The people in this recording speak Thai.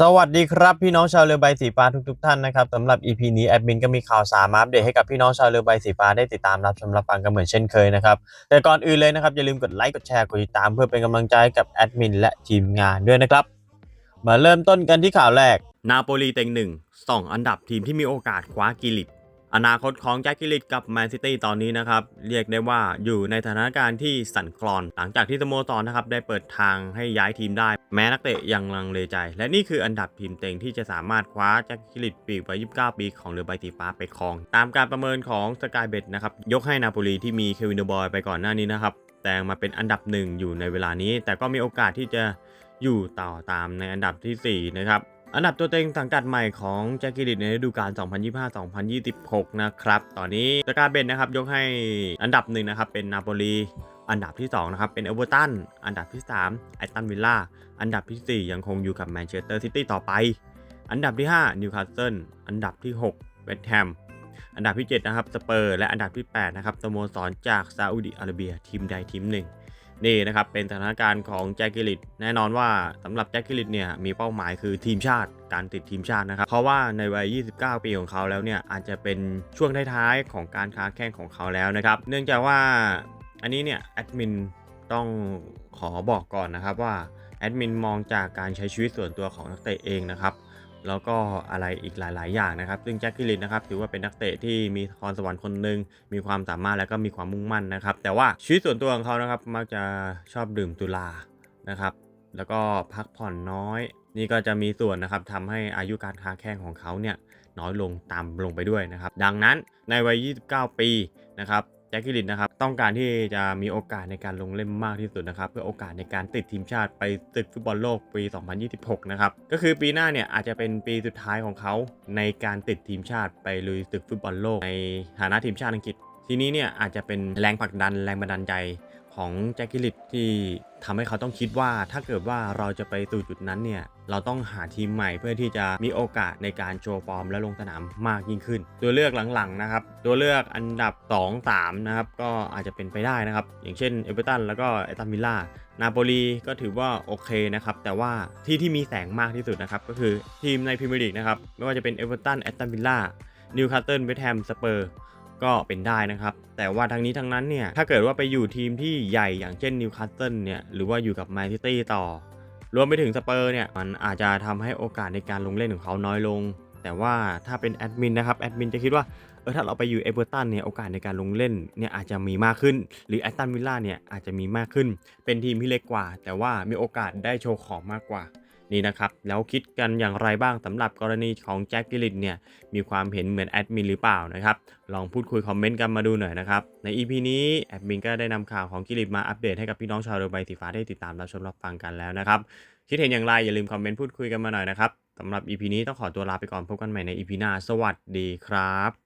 สวัสดีครับพี่น้องชาวเรือใบสีฟ้าทุกๆท่านนะครับสำหรับ EP นี้แอดมินก็มีข่าวสารมาอัปเดตให้กับพี่น้องชาวเรือใบสีฟ้าได้ติดตามรับชมรับฟังกันเหมือนเช่นเคยนะครับแต่ก่อนอื่นเลยนะครับอย่าลืมกดไลค์กดแชร์กดติดตามเพื่อเป็นกำลังใจกับแอดมินและทีมงานด้วยนะครับมาเริ่มต้นกันที่ข่าวแรก นาโปลีเต็งหนึ่งสองอันดับทีมที่มีโอกาสคว้ากิลิต อนาคตของแจ็คกิลิตกับแมนซิตี้ตอนนี้นะครับ เรียกได้ว่าอยู่ในสถานการณ์ที่สั่นคลอน หลังจากที่สโมสรนะครับได้เปิดทางให้ย้ายทีมได้ แม้นักเตะยังลังเลใจ และนี่คืออันดับทีมเต็งที่จะสามารถคว้าแจ็คกิลิตปีกวัย29 ปีของเรือใบสีฟ้าไปครอง ตามการประเมินของสกายเบดนะครับยกให้นาโปลีที่มีเควินเดอร์บอยไปก่อนหน้านี้นะครับแต่งมาเป็นอันดับหนึ่งอยู่ในเวลานี้ แต่ก็มีโอกาสที่จะอยู่ต่อตามในอันดับทีสี่4 นะครับ อันดับตัวเต็งสังกัดใหม่ของแจ็คกิลิตในฤดูกาล 2025-2026 นะครับ ตอนนี้สกาเบนนะครับยกให้อันดับหนึ่งนะครับเป็นนาโปลีอันดับที่2นะครับเป็นเอเวอร์ตัน อันดับที่3ไอตันวิลล่า อันดับทีสี่ 4 ยังคงอยู่กับแมนเชสเตอร์ซิตี้ต่อไป อันดับที่5นิวคาสเซิล อันดับที่6เวสต์แฮม อันดับที่7นะครับสเปอร์ และอันดับที่8นะครับสโมสรจากซาอุดิอาระเบียทีมใดทีมหนึ่ง นี่นะครับเป็นสถานการณ์ของแจ็คกิลิตแน่นอนว่าสำหรับแจ็คกิลิตเนี่ยมีเป้าหมายคือทีมชาติการติดทีมชาตินะครับ เพราะว่าในวัย 29 ปีของเขาแล้วเนี่ยอาจจะเป็นช่วงท้ายๆของการค้าแข่งของเขาแล้วนะครับ เนื่องจากว่าอันนี้เนี่ยแอดมินต้องขอบอกก่อนนะครับว่าแอดมินมองจากการใช้ชีวิตส่วนตัวของนักเตะเองนะครับ แล้วก็อะไรอีกหลาย ๆ อย่างนะครับ ซึ่งแจ็คกิลินนะครับถือว่าเป็นนักเตะที่มีพรสวรรค์คนหนึ่งมีความสามารถและก็มีความมุ่งมั่นนะครับ แต่ว่าชีวิตส่วนตัวของเขานะครับมักจะชอบดื่มตุลานะครับ แล้วก็พักผ่อนน้อย นี่ก็จะมีส่วนนะครับทำให้อายุการค้าแข่งของเขาเนี่ยน้อยลงตามลงไปด้วยนะครับ ดังนั้นในวัย 29 ปีนะครับ จ็คกิลินนะครับต้องการที่จะมีโอกาสในการลงเล่นมากที่สุดนะครับเพื่อโอกาสในการติดทีมชาติไปตึกฟุตบอลโลกปี 2026 นะครับก็คือปีหน้าเนี่ยอาจจะเป็นปีสุดท้ายของเขาในการติดทีมชาติไปลุยตึกฟุตบอลโลกในฐานะทีมชาติอังกฤษทีนี้เนี่ยอาจจะเป็นแรงผลักดันแรงบันดาลใจ ของแจ็คกิลิตที่ทำให้เขาต้องคิดว่าถ้าเกิดว่าเราจะไปสู่จุดนั้นเนี่ยเราต้องหาทีมใหม่เพื่อที่จะมีโอกาสในการโชว์ฟอร์มและลงสนามมากยิ่งขึ้น ตัวเลือกหลังๆนะครับตัวเลือกอันดับ 2 3 นะครับ ก็อาจจะเป็นไปได้นะครับ อย่างเช่นเอเวอร์ตันแล้วก็เอตันวิลล่านาโปลีก็ถือว่าโอเคนะครับ แต่ว่าที่ที่มีแสงมากที่สุดนะครับ ก็คือทีมในพรีเมียร์ลีกนะครับ ไม่ว่าจะเป็นเอเวอร์ตันแอตตันวิลล่านิวคาสเซิลเวสต์แฮมสเปอร์ ก็เป็นได้นะครับ แต่ว่าทั้งนี้ทั้งนั้นเนี่ย ถ้าเกิดว่าไปอยู่ทีมที่ใหญ่อย่างเช่นนิวคาสเซิลเนี่ย หรือว่าอยู่กับแมนซิตี้ต่อ รวมไปถึงสเปอร์เนี่ย มันอาจจะทำให้โอกาสในการลงเล่นของเขาน้อยลง แต่ว่าถ้าเป็นแอดมินนะครับ แอดมินจะคิดว่าเออถ้าเราไปอยู่เอเวอร์ตันเนี่ยโอกาสในการลงเล่นเนี่ยอาจจะมีมากขึ้น หรือแอตตันวิลล่าเนี่ยอาจจะมีมากขึ้น เป็นทีมที่เล็กกว่า แต่ว่ามีโอกาสได้โชว์ของมากกว่า นี่นะครับ แล้วคิดกันอย่างไรบ้างสำหรับกรณีของแจ็คกิลิตเนี่ยมีความเห็นเหมือนแอดมินหรือเปล่านะครับลองพูดคุยคอมเมนต์กันมาดูหน่อยนะครับใน EP นี้แอดมินก็ได้นำข่าวของกิลิตมาอัปเดตให้กับพี่น้องชาวเรือใบสีฟ้าได้ติดตามรับชมรับฟังกันแล้วนะครับคิดเห็นอย่างไรอย่าลืมคอมเมนต์พูดคุยกันมาหน่อยนะครับสำหรับ EP นี้ต้องขอตัวลาไปก่อนพบกันใหม่ใน EP หน้าสวัสดีครับ